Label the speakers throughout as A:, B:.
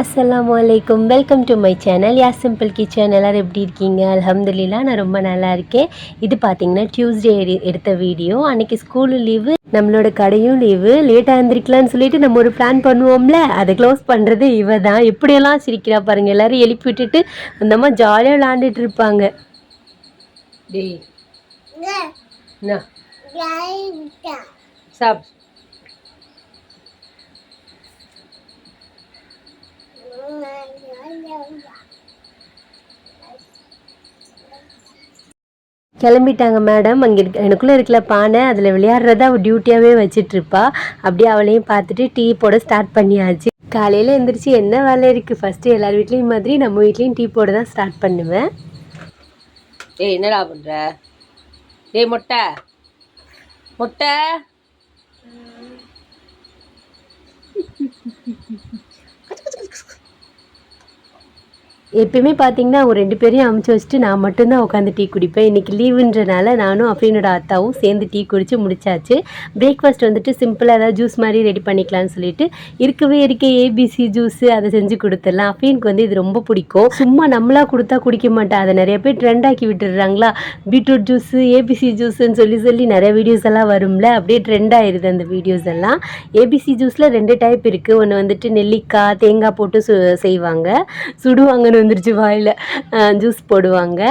A: அஸ்ஸலாமு அலைக்கும் welcome to my channel யா சிம்பிள் கிச்சன் எல்லோரும் எப்படி இருக்கீங்க? அல்ஹம்துலில்லா நான் ரொம்ப நல்லா இருக்கேன். இது பார்த்தீங்கன்னா டியூஸ்டே எடுத்த வீடியோ அன்னைக்கு ஸ்கூலு லீவு நம்மளோட கடையும் லீவு லேட்டாக எழுந்திரிக்கலாம்னு சொல்லிட்டு நம்ம ஒரு பிளான் பண்ணுவோம்ல? அதை க்ளோஸ் பண்ணுறது இவ தான் எப்படியெல்லாம் சிரிக்கிறா பாருங்க. எல்லாரும் எழுப்பி விட்டுட்டு அந்த அம்மா ஜாலியாக விளாண்டுட்டு இருப்பாங்க. டேய். என்ன? கிளம்பிட்டாங்க மேடம். அங்கே இருக்க எனக்குள்ளே இருக்கல பானை. அதில் விளையாடுறத அவள் டியூட்டியாகவே வச்சிட்ருப்பா அப்படியே அவளையும் பார்த்துட்டு டீ போட ஸ்டார்ட் பண்ணியாச்சு. காலையில் எந்திரிச்சு என்ன வேலை இருக்குது ஃபஸ்ட்டு எல்லார் வீட்லேயும் மாதிரி நம்ம வீட்லேயும் டீ போட தான் ஸ்டார்ட் பண்ணுவேன்.
B: ஏய் என்னடா பண்ற? ஏய் மொட்டை. மொட்டை.
A: எப்பயுமே பார்த்தீங்கன்னா அவங்க ரெண்டு பேரையும் அமுச்சு வச்சுட்டு நான் மட்டும்தான் உட்காந்து டீ குடிப்பேன். இன்றைக்கி லீவுன்றனால நானும் அஃப்ரீனோட அத்தாவும் சேர்ந்து டீ குடித்து முடிச்சாச்சு. பிரேக்ஃபாஸ்ட் வந்துட்டு சிம்பிளாக ஏதாவது ஜூஸ் மாதிரி ரெடி பண்ணிக்கலாம்னு சொல்லிட்டு இருக்கவே இருக்க ஏபிசி ஜூஸு அதை செஞ்சு கொடுத்துடலாம். அஃப்ரீனுக்கு வந்து இது ரொம்ப பிடிக்கும். சும்மா நம்மளாக கொடுத்தா குடிக்க மாட்டேன். அதை நிறைய பேர் ட்ரெண்டாக்கி விட்டுடுறாங்களா? பீட்ரூட் ஜூஸு ஏபிசி ஜூஸுன்னு சொல்லி சொல்லி நிறைய வீடியோஸ் எல்லாம் வரும்ல? அப்படியே ட்ரெண்ட் ஆயிடுது அந்த வீடியோஸ் எல்லாம். ஏபிசி ஜூஸில் ரெண்டு டைப் இருக்குது ஒன்று வந்துட்டு நெல்லிக்காய் தேங்காய் போட்டு சு செய்வாங்க. சுடுவாங்கன்னு வந்துருச்சு வாயில். ஜூஸ் போடுவாங்க.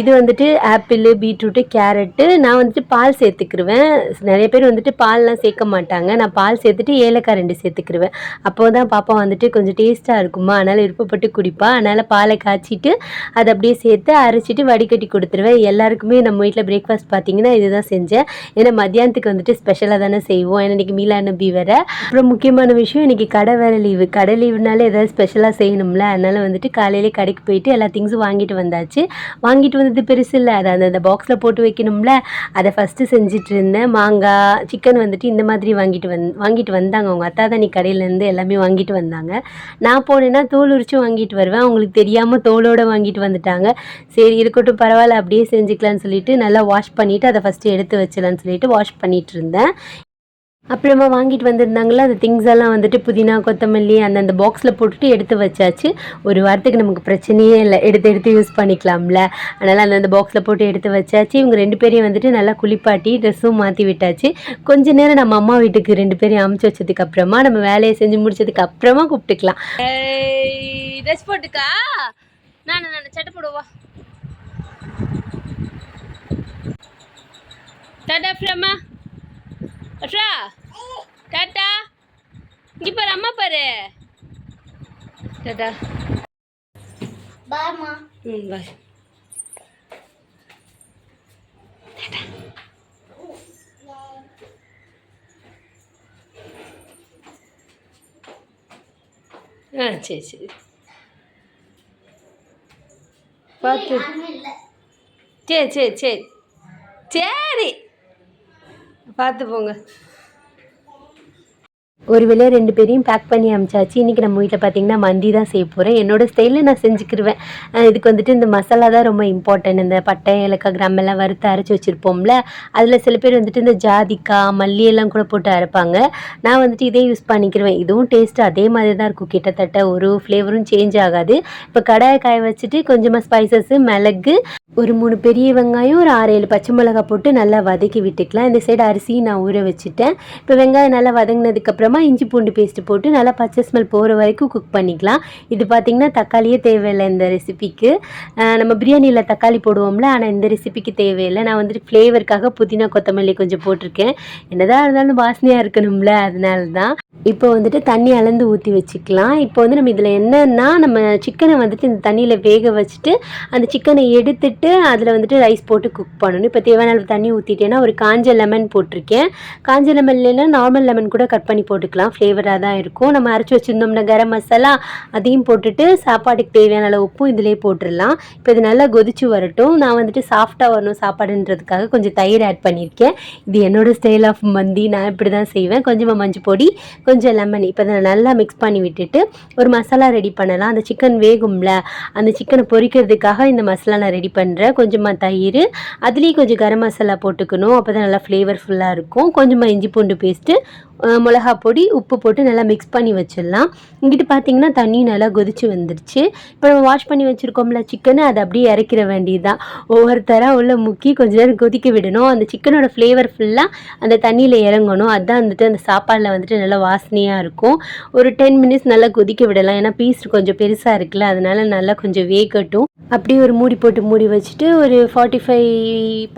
A: இது வந்துட்டு ஆப்பிள் பீட்ரூட்டு கேரட்டு நான் வந்துட்டு பால் சேர்த்துக்கிருவேன். நிறைய பேர் வந்துட்டு பால்லாம் சேர்க்க மாட்டாங்க. நான் பால் சேர்த்துட்டு ஏலக்காய் ரெண்டு சேர்த்துக்கிருவேன். அப்போ தான் பாப்பா வந்துட்டு கொஞ்சம் டேஸ்ட்டாக இருக்குமா? அதனால் விருப்பப்பட்டு குடிப்பா. அதனால் பாலை காய்ச்சிட்டு அதை அப்படியே சேர்த்து அரைச்சிட்டு வடிகட்டி கொடுத்துருவேன். எல்லாருக்குமே நம்ம வீட்டில் பிரேக்ஃபாஸ்ட் பார்த்தீங்கன்னா இதுதான் செஞ்சேன். ஏன்னா மத்தியானத்துக்கு வந்துட்டு ஸ்பெஷலாக தானே செய்வோம். ஏன்னா இன்றைக்கி மீலா நம்பி வேறு. அப்புறம் முக்கியமான விஷயம் இன்றைக்கி கடை வேறு லீவு கடை லீவுனாலே ஏதாவது ஸ்பெஷலாக செய்யணும்ல. அதனால் வந்துட்டு காலையிலே கடைக்கு போயிட்டு எல்லா திங்ஸும் வாங்கிட்டு வந்தாச்சு. வாங்கிட்டு வந்தது பெருசு இல்லை. அதை அந்த அந்த பாக்ஸில் போட்டு வைக்கணும்ல. அதை ஃபஸ்ட்டு செஞ்சுட்டு இருந்தேன். மாங்காய் சிக்கன் வந்துட்டு இந்த மாதிரி வாங்கிட்டு வந் வாங்கிட்டு வந்தாங்க. அவங்க அத்தா தண்ணி நீ கடையிலேருந்து எல்லாமே வாங்கிட்டு வந்தாங்க. நான் போனேன்னா தோல் உரிச்சு வாங்கிட்டு வருவேன். அவங்களுக்கு தெரியாமல் தோலோடு வாங்கிட்டு வந்துட்டாங்க. சரி இருக்கட்டும் பரவாயில்ல அப்படியே செஞ்சுக்கலான்னு சொல்லிட்டு நல்லா வாஷ் பண்ணிவிட்டு அதை ஃபஸ்ட்டு எடுத்து வச்சலான்னு சொல்லிட்டு வாஷ் பண்ணிட்டு இருந்தேன். அப்புறமா வாங்கிட்டு வந்திருந்தாங்களா அந்த திங்ஸ் எல்லாம் வந்துட்டு புதினா கொத்தமல்லி அந்தந்த பாக்ஸில் போட்டுட்டு எடுத்து வச்சாச்சு. ஒரு வாரத்துக்கு நமக்கு பிரச்சனையே இல்லை. எடுத்து எடுத்து யூஸ் பண்ணிக்கலாம்ல. அதனால் அந்தந்த பாக்ஸில் போட்டு எடுத்து வச்சாச்சு. இவங்க ரெண்டு பேரையும் வந்துட்டு நல்லா குளிப்பாட்டி ட்ரெஸ்ஸும் மாற்றி விட்டாச்சு. கொஞ்ச நேரம் நம்ம அம்மா வீட்டுக்கு ரெண்டு பேரையும் அமுச்சு வச்சதுக்கு அப்புறமா நம்ம வேலையை செஞ்சு முடிச்சதுக்கு அப்புறமா கூப்பிட்டுக்கலாம்.
B: ட்ரெஸ் போட்டுக்கா? நான் நான் சட்டை போடுவா டாடா ஃப்ரம்மா அட்ரா இங்கே பாரு அம்மா பாரு. டாடா
C: பாய்மா
B: ம் பாய். ஆ சரி சரி. பார்த்து. சரி சரி சரி. சரி. பார்த்து போங்க.
A: ஒரு வேளை ரெண்டு பேரையும் பேக் பண்ணி அமிச்சாச்சு. இன்றைக்கி நம்ம வீட்டில் பார்த்தீங்கன்னா மந்தி தான் செய்ய போகிறேன் என்னோட ஸ்டைலில் நான் செஞ்சுக்கிருவேன். இதுக்கு வந்துட்டு இந்த மசாலா தான் ரொம்ப இம்பார்ட்டன்ட் இந்த பட்டை ஏலக்காய் கிராம் எல்லாம் வறுத்து அரைச்சி வச்சுருப்போம்ல அதில் சில பேர் வந்துட்டு இந்த ஜாதிக்காய் மல்லி எல்லாம் கூட போட்டு அரைப்பாங்க. நான் வந்துட்டு இதே யூஸ் பண்ணிக்கிருவேன். இதுவும் டேஸ்ட்டு அதே மாதிரி தான் இருக்கும். கிட்டத்தட்ட ஒரு ஃப்ளேவரும் சேஞ்ச் ஆகாது. இப்போ கடாயை காய வச்சுட்டு கொஞ்சமாக ஸ்பைசஸ்ஸு மிளகு ஒரு மூணு பெரிய வெங்காயம் ஒரு ஆறு ஏழு பச்சை மிளகாய் போட்டு நல்லா வதக்கி விட்டுக்கலாம். இந்த சைடு அரிசி நான் ஊற வச்சுட்டேன். இப்போ வெங்காயம் நல்லா வதங்கினதுக்கப்புறம் இஞ்சி பூண்டு பேஸ்ட்டு போட்டு நல்லா பச்சை ஸ்மெல் போகிற வரைக்கும் குக் பண்ணிக்கலாம். இது பார்த்திங்கன்னா தக்காளியே தேவையில்லை இந்த ரெசிபிக்கு நம்ம பிரியாணியில் தக்காளி போடுவோம்ல ஆனால் இந்த ரெசிபிக்கு தேவையில்லை. நான் வந்துட்டு ஃப்ளேவருக்காக புதினா கொத்தமல்லி கொஞ்சம் போட்டிருக்கேன். என்னதான் இருந்தாலும் வாசனையாக இருக்கணும்ல அதனால தான் இப்போ வந்துட்டு தண்ணி அளந்து ஊற்றி வச்சுக்கலாம். இப்போ வந்து நம்ம இதில் என்னன்னா நம்ம சிக்கனை வந்துட்டு இந்த தண்ணியில் வேக வச்சுட்டு அந்த சிக்கனை எடுத்துட்டு அதில் வந்துட்டு ரைஸ் போட்டு குக் பண்ணணும். இப்போ தேவையான அளவு தண்ணி ஊற்றிட்டேன்னா ஒரு காஞ்ச லெமன் போட்டிருக்கேன். காஞ்ச லெமன்ல நார்மல் லெமன் கூட கட் பண்ணி போட்டு போட்டுக்கலாம். ஃப்ளேவராக தான் இருக்கும். நம்ம அரைச்சி வச்சுருந்தோம்னா கரம் மசாலா அதையும் போட்டுட்டு சாப்பாட்டுக்கு தேவையான அளவு உப்பும் இதிலே போட்டுடலாம். இப்போ இது நல்லா கொதிச்சு வரட்டும். நான் வந்துட்டு சாஃப்டாக வரணும் சாப்பாடுன்றதுக்காக கொஞ்சம் தயிர் ஆட் பண்ணியிருக்கேன். இது என்னோடய ஸ்டைல் ஆஃப் மந்தி. நான் இப்படி தான் செய்வேன். கொஞ்சமாக மஞ்சள் பொடி கொஞ்சம் லெமன் இப்போ அதை நல்லா மிக்ஸ் பண்ணி விட்டுட்டு ஒரு மசாலா ரெடி பண்ணலாம். அந்த சிக்கன் வேகும்ல அந்த சிக்கனை பொரிக்கிறதுக்காக இந்த மசாலா நான் ரெடி பண்ணுறேன் கொஞ்சமாக தயிர் அதுலேயும் கொஞ்சம் கரம் மசாலா போட்டுக்கணும். அப்போ தான் நல்லா ஃப்ளேவர்ஃபுல்லாக இருக்கும். கொஞ்சமாக இஞ்சி பூண்டு பேஸ்ட்டு மிளகா பொடி உப்பு போட்டு நல்லா மிக்ஸ் பண்ணி வச்சிடலாம். இங்கிட்டு பார்த்தீங்கன்னா தண்ணி நல்லா கொதிச்சு வந்துருச்சு. இப்போ நம்ம வாஷ் பண்ணி வச்சுருக்கோம்ல சிக்கனை அதை அப்படியே இறக்கிற வேண்டியதுதான். ஒவ்வொருத்தராக உள்ள முக்கி கொஞ்ச நேரம் கொதிக்க விடணும். அந்த சிக்கனோட ஃப்ளேவர் ஃபுல்லாக அந்த தண்ணியில் இறங்கணும். அதுதான் வந்துட்டு அந்த சாப்பாடில் வந்துட்டு நல்லா வாசனையாக இருக்கும். ஒரு டென் மினிட்ஸ் நல்லா கொதிக்க விடலாம். ஏன்னா பீஸ் கொஞ்சம் பெருசாக இருக்குல்ல அதனால நல்லா கொஞ்சம் வேகட்டும். அப்படியே ஒரு மூடி போட்டு மூடி வச்சுட்டு ஒரு ஃபார்ட்டி ஃபைவ்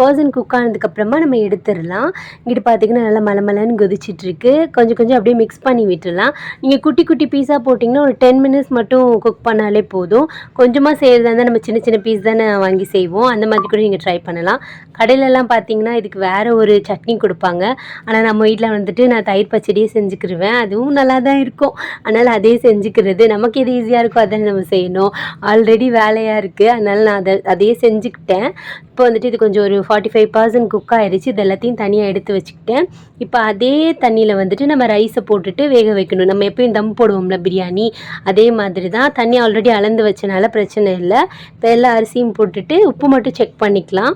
A: பர்சன்ட் குக் ஆனதுக்கப்புறமா நம்ம எடுத்துடலாம். இங்கிட்டு பார்த்தீங்கன்னா நல்லா மலமலன்னு கொதிச்சிட்டு இருக்கு. கொஞ்சம் கொஞ்சம் அப்படியே மிக்ஸ் பண்ணி விட்டுடலாம். நீங்கள் குட்டி குட்டி பீஸாக போட்டிங்கன்னா ஒரு டென் மினிட்ஸ் மட்டும் குக் பண்ணாலே போதும். கொஞ்சமாக செய்கிறதா இருந்தால் நம்ம சின்ன சின்ன பீஸ் தானே வாங்கி செய்வோம். அந்த மாதிரி கூட நீங்கள் ட்ரை பண்ணலாம். கடையிலலாம் பார்த்தீங்கன்னா இதுக்கு வேறு ஒரு சட்னி கொடுப்பாங்க. ஆனால் நம்ம வீட்டில் வந்துட்டு நான் தயிர் பச்சடியே செஞ்சுக்கிருவேன். அதுவும் நல்லா தான் இருக்கும். அதனால் அதே செஞ்சுக்கிறது. நமக்கு எது ஈஸியாக இருக்கோ அதை நம்ம செய்யணும். ஆல்ரெடி வேலையாக இருக்குது அதனால் நான் அதை அதையே செஞ்சுக்கிட்டேன். இப்போ வந்துட்டு இது கொஞ்சம் ஒரு ஃபார்ட்டி ஃபைவ் பர்சன்ட் குக் ஆயிடுச்சு இது எல்லாத்தையும் தனியாக எடுத்து வச்சுக்கிட்டேன். இப்போ அதே தண்ணியில் வந்துட்டு நம்ம ரைஸ் போட்டுட்டு வேக வைக்கணும். நம்ம எப்பயும் தம் போடுவோம்ல பிரியாணி. அதே மாதிரி தான் தண்ணி ஆல்ரெடி அளந்து வச்சனால பிரச்சனை இல்லை. இப்போ எல்லா அரிசியும் போட்டுட்டு உப்பு மட்டும் செக் பண்ணிக்கலாம்.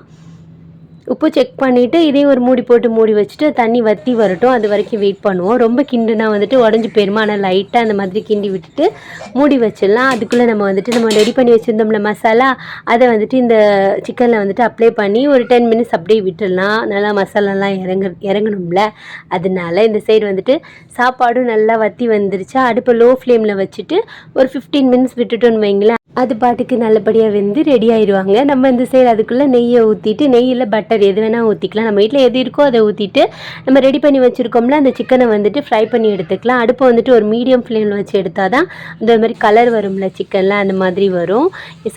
A: உப்பு செக் பண்ணிவிட்டு இதையும் ஒரு மூடி போட்டு மூடி வச்சுட்டு தண்ணி வற்றி வரட்டும். அது வரைக்கும் வெயிட் பண்ணுவோம். ரொம்ப கிண்டுனா வந்துட்டு உடஞ்சி போயிருமா? ஆனால் லைட்டாக அந்த மாதிரி கிண்டி விட்டுட்டு மூடி வச்சிடலாம். அதுக்குள்ளே நம்ம வந்துட்டு நம்ம ரெடி பண்ணி வச்சுருந்தோம்ல மசாலா அதை வந்துட்டு இந்த சிக்கனில் வந்துட்டு அப்ளை பண்ணி ஒரு டென் மினிட்ஸ் அப்படியே விட்டுடலாம். நல்லா மசாலாலாம் இறங்க இறங்கணும்ல. அதனால இந்த சைடு வந்துட்டு சாப்பாடும் நல்லா வற்றி வந்துருச்சா. அடுப்பை லோ ஃப்ளேமில் வச்சுட்டு ஒரு ஃபிஃப்டீன் மினிட்ஸ் விட்டுட்டோன்னு வைங்களேன். அது பாட்டுக்கு நல்லபடியாக வெந்து ரெடி ஆயிடுவாங்க நம்ம இந்த சைடு அதுக்குள்ளே நெய்யை ஊற்றிட்டு நெய்யில் பட்டர் எது வேணால் ஊற்றிக்கலாம் நம்ம வீட்டில் எது இருக்கோ அதை ஊற்றிட்டு நம்ம ரெடி பண்ணி வச்சுருக்கோம்ல அந்த சிக்கனை வந்துட்டு ஃப்ரை பண்ணி எடுத்துக்கலாம். அடுப்பை வந்துட்டு ஒரு மீடியம் ஃப்ளேமில் வச்சு எடுத்தால் தான் இந்த மாதிரி கலர் வரும்ல சிக்கனில் அந்த மாதிரி வரும்.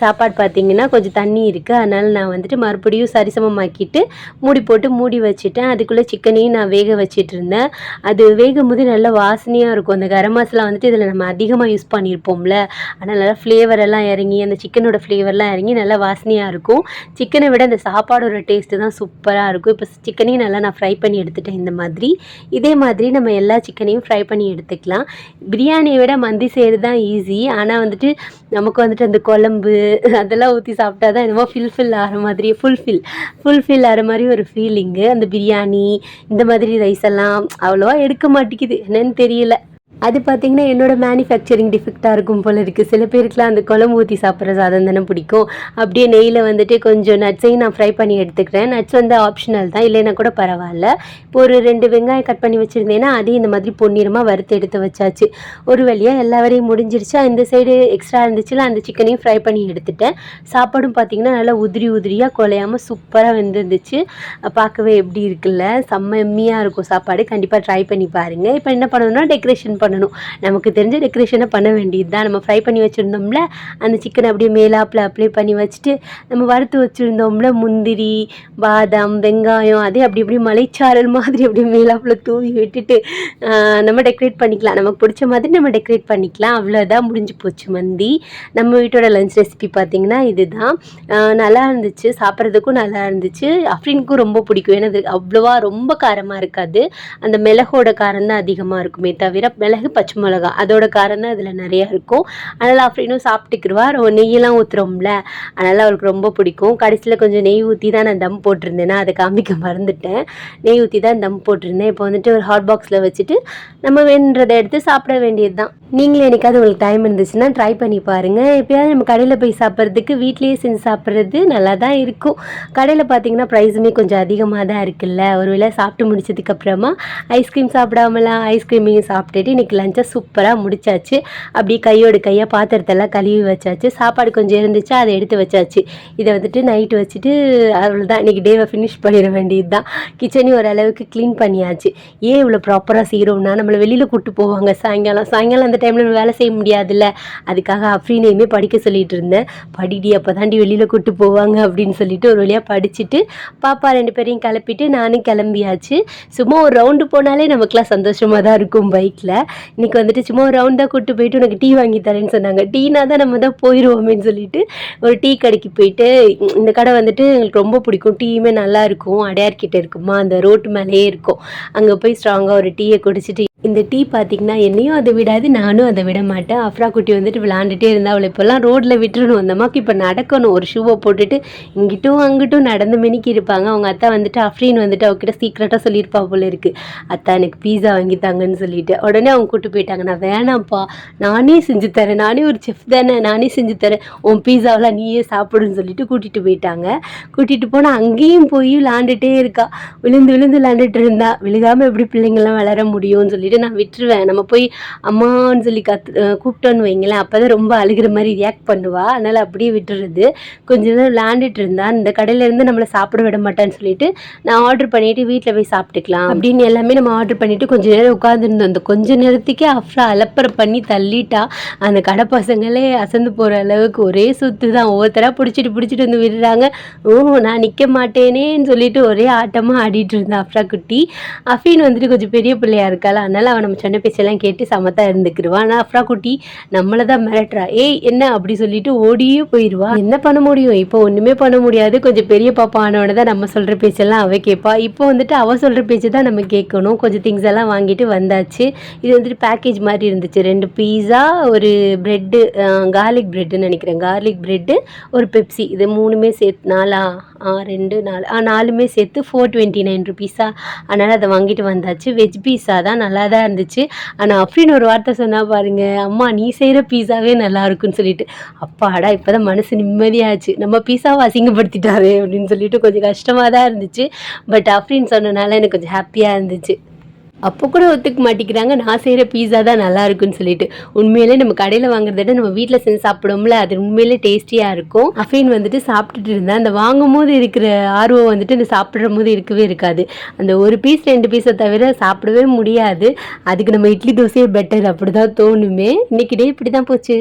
A: சாப்பாடு பார்த்தீங்கன்னா கொஞ்சம் தண்ணி இருக்குது அதனால் நான் வந்துட்டு மறுபடியும் சரிசமமாக்கிட்டு மூடி போட்டு மூடி வச்சுட்டேன். அதுக்குள்ளே சிக்கனையும் நான் வேக வச்சிட்டு இருந்தேன். அது வேகும் போது நல்லா வாசனையாக இருக்கும். அந்த கரம் மசாலா வந்துட்டு இதில் நம்ம அதிகமாக யூஸ் பண்ணியிருப்போம்ல ஆனால் நல்லா ஃப்ளேவர் எல்லாம் இறங்கி அந்த சிக்கனோட ஃப்ளேவர்லாம் இறங்கி நல்லா வாசனையாக இருக்கும். சிக்கனை விட அந்த சாப்பாடோட டேஸ்ட்டு தான் சூப்பராக இருக்கும். இப்போ சிக்கனையும் நல்லா நான் ஃப்ரை பண்ணி எடுத்துட்டேன் இந்த மாதிரி. இதே மாதிரி நம்ம எல்லா சிக்கனையும் ஃப்ரை பண்ணி எடுத்துக்கலாம். பிரியாணியை விட மந்தி செய்கிறது தான் ஈஸி ஆனால் வந்துட்டு நமக்கு வந்துட்டு அந்த குழம்பு அதெல்லாம் ஊற்றி சாப்பிட்டா தான் என்னமோ ஃபில்ஃபில் ஆகிற மாதிரி ஃபுல்ஃபில் ஃபுல்ஃபில் ஆகிற மாதிரி ஒரு ஃபீலிங்கு அந்த பிரியாணி இந்த மாதிரி ரைஸ் எல்லாம் அவ்வளோவா எடுக்க மாட்டேங்குது. என்னன்னு தெரியல. அது பார்த்தீங்கன்னா என்னோட மேனுஃபேக்சரிங் டிஃபெக்டாக இருக்கும் போல இருக்குது சில பேருக்குலாம் அந்த குழம்பு ஊற்றி சாப்பிட்ற சாதம் தானே பிடிக்கும். அப்படியே நெய்யில் வந்துட்டு கொஞ்சம் நட்ஸையும் நான் ஃப்ரை பண்ணி எடுத்துக்கிறேன். நட்ஸ் வந்து ஆப்ஷனல் தான் இல்லைன்னா கூட பரவாயில்ல. இப்போ ஒரு ரெண்டு வெங்காயம் கட் பண்ணி வச்சுருந்தேன்னா அதையும் இந்த மாதிரி பொன்னிறமாக வறுத்து எடுத்து வச்சாச்சு. ஒரு வழியாக எல்லா வரையும் முடிஞ்சிருச்சா. இந்த சைடு எக்ஸ்ட்ரா இருந்துச்சுல அந்த சிக்கனையும் ஃப்ரை பண்ணி எடுத்துட்டேன். சாப்பாடும் பார்த்தீங்கன்னா நல்லா உதிரி உதிரியாக குலையாமல் சூப்பராக வந்துருந்துச்சு. பார்க்கவே எப்படி இருக்குல்ல? செம்மையாக இருக்கும் சாப்பாடு. கண்டிப்பாக ட்ரை பண்ணி பாருங்கள் இப்போ என்ன பண்ணணும்னா டெக்கரேஷன் பண்ணணும். பண்ணணும். நமக்கு தெரிஞ்ச டெக்கரேஷனை பண்ண வேண்டியது தான் நம்ம ஃப்ரை பண்ணி வச்சுருந்தோம்ல அந்த சிக்கனை அப்படியே மேலாப்பில் அப்ளை பண்ணி வச்சுட்டு நம்ம வறுத்து வச்சுருந்தோம்ல முந்திரி பாதாம் வெங்காயம் அதே அப்படி இப்படி மலைச்சாரல் மாதிரி அப்படியே மேலாப்பில் தூவி விட்டுட்டு நம்ம டெக்கரேட் பண்ணிக்கலாம். நமக்கு பிடிச்ச மாதிரி நம்ம டெக்கரேட் பண்ணிக்கலாம். அவ்வளோதான் முடிஞ்சு போச்சு மந்தி. நம்ம வீட்டோட லஞ்ச் ரெசிபி பார்த்தீங்கன்னா இதுதான். நல்லா இருந்துச்சு. சாப்பிட்றதுக்கும் நல்லா இருந்துச்சு. அஃப்ரினுக்கும் ரொம்ப பிடிக்கும். ஏன்னா அது அவ்வளோவா ரொம்ப காரமாக இருக்காது. அந்த மிளகோட காரம் தான் அதிகமாக இருக்குமே தவிர மிளகு பச்சை மிளகா அதோட காரம் தான் இதில் நிறையா இருக்கும். அதனால் அஃப்ரினும் சாப்பிட்டுக்குருவா? நெய்யெல்லாம் ஊற்றுறோம்ல அதனால் அவளுக்கு ரொம்ப பிடிக்கும். கடைசியில் கொஞ்சம் நெய் ஊற்றி தான் நான் தம் போட்டிருந்தேன்னா அதை காமிக்க மறந்துட்டேன். நெய் ஊற்றி தான் தம் போட்டிருந்தேன். இப்போ வந்துட்டு ஒரு ஹாட் பாக்ஸில் வச்சுட்டு நம்ம வேணுன்றதை எடுத்து சாப்பிட வேண்டியது தான் நீங்களும் என்றைக்காவது உங்களுக்கு டைம் இருந்துச்சுன்னா ட்ரை பண்ணி பாருங்கள் எப்பயாவது நம்ம கடையில் போய் சாப்பிட்றதுக்கு வீட்லேயே செஞ்சு சாப்பிட்றது நல்லா தான் இருக்கும். கடையில் பார்த்தீங்கன்னா ப்ரைஸுமே கொஞ்சம் அதிகமாக தான் இருக்குல்ல. ஒருவேளை சாப்பிட்டு முடிச்சதுக்கப்புறமா ஐஸ்கிரீம் சாப்பிடாமலாம் ஐஸ்கிரீமையும் சாப்பிட்டுட்டு இன்றைக்கி லஞ்சை சூப்பராக முடிச்சாச்சு. அப்படியே கையோடு கையாக பாத்திரத்தெல்லாம் கழுவி வச்சாச்சு. சாப்பாடு கொஞ்சம் இருந்துச்சு அதை எடுத்து வச்சாச்சு. இதை வந்துட்டு நைட்டு வச்சுட்டு அவ்வளோதான் இன்றைக்கி டேவை ஃபினிஷ் பண்ணிட வேண்டியது தான் கிச்சனையும் ஓரளவுக்கு க்ளீன் பண்ணியாச்சு. ஏன் இவ்வளோ ப்ராப்பராக செய்கிறோம்னா நம்மளை வெளியில் கூப்பிட்டு போவாங்க. சாயங்காலம் சாயங்காலம் அந்த டைமில் வேலை செய்ய முடியாதுல்ல. அதுக்காக அஃப்ரீனையுமே படிக்க சொல்லிட்டு இருந்தேன். படிடி அப்போ தாண்டி வெளியில் கூப்பிட்டு போவாங்க அப்படின்னு சொல்லிட்டு ஒரு வழியாக படிச்சுட்டு பாப்பா ரெண்டு பேரையும் கிளப்பிட்டு நானும் கிளம்பியாச்சு. சும்மா ஒரு ரவுண்டு போனாலே நமக்குலாம் சந்தோஷமாக தான் இருக்கும் பைக்கில் இன்றைக்கி வந்துட்டு சும்மா ஒரு ரவுண்டாக கூப்பிட்டு போயிட்டு உனக்கு டீ வாங்கி தரேன்னு சொன்னாங்க. டீனா தான் நம்ம தான் போயிடுவோமேன்னு சொல்லிட்டு ஒரு டீ கடைக்கு போயிட்டு இந்த கடை வந்துட்டு எங்களுக்கு ரொம்ப பிடிக்கும். டீயுமே நல்லா இருக்கும். அடையார்கிட்ட இருக்குமா? அந்த ரோட்டு மேலேயே இருக்கும். அங்கே போய் ஸ்ட்ராங்காக ஒரு டீயை குடிச்சிட்டு இந்த டீ பார்த்திங்கன்னா என்னையும் அதை விடாது நானும் அதை விட மாட்டேன். அஃப்ரா குட்டி வந்துட்டு விளாண்டுட்டே இருந்தா அவளை இப்போல்லாம் ரோட்டில் விட்டுறணும். அந்த அம்மாக்கு இப்போ நடக்கணும். ஒரு ஷூவை போட்டுட்டு இங்கிட்டும் அங்கிட்டும் நடந்து மினிக்கி இருப்பாங்க. அவங்க அத்தா வந்துட்டு அஃப்ரீன் வந்துட்டு அவகிட்ட சீக்கிரட்டாக சொல்லியிருப்பா போல இருக்கு. அத்தா எனக்கு பீஸா வாங்கி தாங்கன்னு சொல்லிட்டு. உடனே அவங்க கூப்பிட்டு போயிட்டாங்க. நான் வேணாம்ப்பா. நானே செஞ்சு தரேன். நானே ஒரு செஃப் தானே. நானே செஞ்சு தரேன். உன் பீஸாவெல்லாம் நீயே சாப்பிடுன்னு சொல்லிட்டு கூட்டிகிட்டு போயிட்டாங்க. கூட்டிகிட்டு போனால் அங்கேயும் போய் விளாண்டுட்டே இருக்கா. விழுந்து விழுந்து விளாண்டுட்டு இருந்தா. விழுகாமல் எப்படி பிள்ளைங்கள்லாம் வளர முடியும்னு சொல்லிட்டு நான் விட்டுருவேன். நம்ம போய் அம்மான்னு சொல்லி கத்து கூப்பிட்டோன்னு வைங்களேன் அப்போ தான் ரொம்ப அழுகிற மாதிரி ரியாக்ட் பண்ணுவா. அதனால் அப்படியே விட்டுறது. கொஞ்ச நேரம் விளாண்டுட்டு இருந்தா இந்த கடையிலேருந்து நம்மளை சாப்பிட விட மாட்டேன்னு சொல்லிட்டு நான் ஆர்டர் பண்ணிட்டு வீட்டில் போய் சாப்பிட்டுக்கலாம். அப்படின்னு எல்லாமே நம்ம ஆர்டர் பண்ணிட்டு கொஞ்ச நேரம் உட்காந்துருந்தோம் அந்த கொஞ்ச நேரத்துக்கே அஃப்ரா அலப்பற பண்ணி தள்ளிட்டா அந்த கடை பசங்களே அசந்து போகிற அளவுக்கு ஒரே சுத்து தான். ஒவ்வொருத்தராக பிடிச்சிட்டு பிடிச்சிட்டு வந்து விடுறாங்க. ஓ நான் நிற்க மாட்டேனேன்னு சொல்லிட்டு ஒரே ஆட்டமாக ஆடிட்டு இருந்தா அஃப்ரா குட்டி. அஃபீன் வந்துட்டு கொஞ்சம் பெரிய பிள்ளையா இருக்காள் அதனால அவன் நம்ம சொன்ன பேச்செல்லாம் கேட்டு சமத்தா இருந்துக்கிடுவான் ஆனால் அஃப்ரா குட்டி நம்மளை தான் மிரட்டுறா. ஏய் என்ன? அப்படி சொல்லிட்டு ஓடியே போயிடுவா என்ன பண்ண முடியும்? இப்போ ஒன்றுமே பண்ண முடியாது. கொஞ்சம் பெரிய பாப்பா ஆனவன தான் நம்ம சொல்கிற பேச்செல்லாம் அவ கேட்பா இப்போ வந்துட்டு அவ சொல்கிற பேச்சு தான் நம்ம கேட்கணும். கொஞ்சம் திங்ஸ் எல்லாம் வாங்கிட்டு வந்தாச்சு. இது வந்துட்டு பேக்கேஜ் மாதிரி இருந்துச்சு. ரெண்டு பீஸா ஒரு ப்ரெட்டு கார்லிக் ப்ரெட்டுன்னு நினைக்கிறேன். கார்லிக் ப்ரெட்டு ஒரு பெப்சி இது மூணுமே சேர்த்து நாலா? ரெண்டு நாலு. ஆ நாலுமே சேர்த்து ஃபோர் டுவெண்ட்டி நைன் ருபீஸா அதனால் அதை வாங்கிட்டு வந்தாச்சு. வெஜ் பீஸா தான் நல்லா தான் இருந்துச்சு. ஆனால் அப்படின்னு ஒரு வார்த்தை சொன்னால் பாருங்க அம்மா நீ செய்கிற பீஸாவே நல்லா இருக்குன்னு சொல்லிட்டு. அப்பாடா இப்போ தான் மனசு நிம்மதியாச்சு. நம்ம பீஸாவை அசிங்கப்படுத்திட்டாரு அப்படின்னு சொல்லிட்டு கொஞ்சம் கஷ்டமாக தான் இருந்துச்சு. பட் அப்படின்னு சொன்னனால எனக்கு கொஞ்சம் ஹாப்பியாக இருந்துச்சு. அப்போ கூட ஒத்துக்க மாட்டேங்கிறாங்க. நான் செய்கிற பீஸா தான் நல்லா இருக்குன்னு சொல்லிட்டு. உண்மையிலே நம்ம கடையில் வாங்குறத விட நம்ம வீட்டில் செஞ்சு சாப்பிடுவோம்ல அது உண்மையிலே டேஸ்டியாக இருக்கும். அஃபீன் வந்துட்டு சாப்பிட்டுட்டு இருந்தேன் அந்த வாங்கும் போது இருக்கிற ஆர்வம் வந்துட்டு இந்த சாப்பிட்ற போது இருக்கவே இருக்காது. அந்த ஒரு பீஸ் ரெண்டு பீஸை தவிர சாப்பிடவே முடியாது. அதுக்கு நம்ம இட்லி தோசையே பெட்டர் அப்படி தான் தோணுமே. இன்னைக்கு டே இப்படி தான் போச்சு.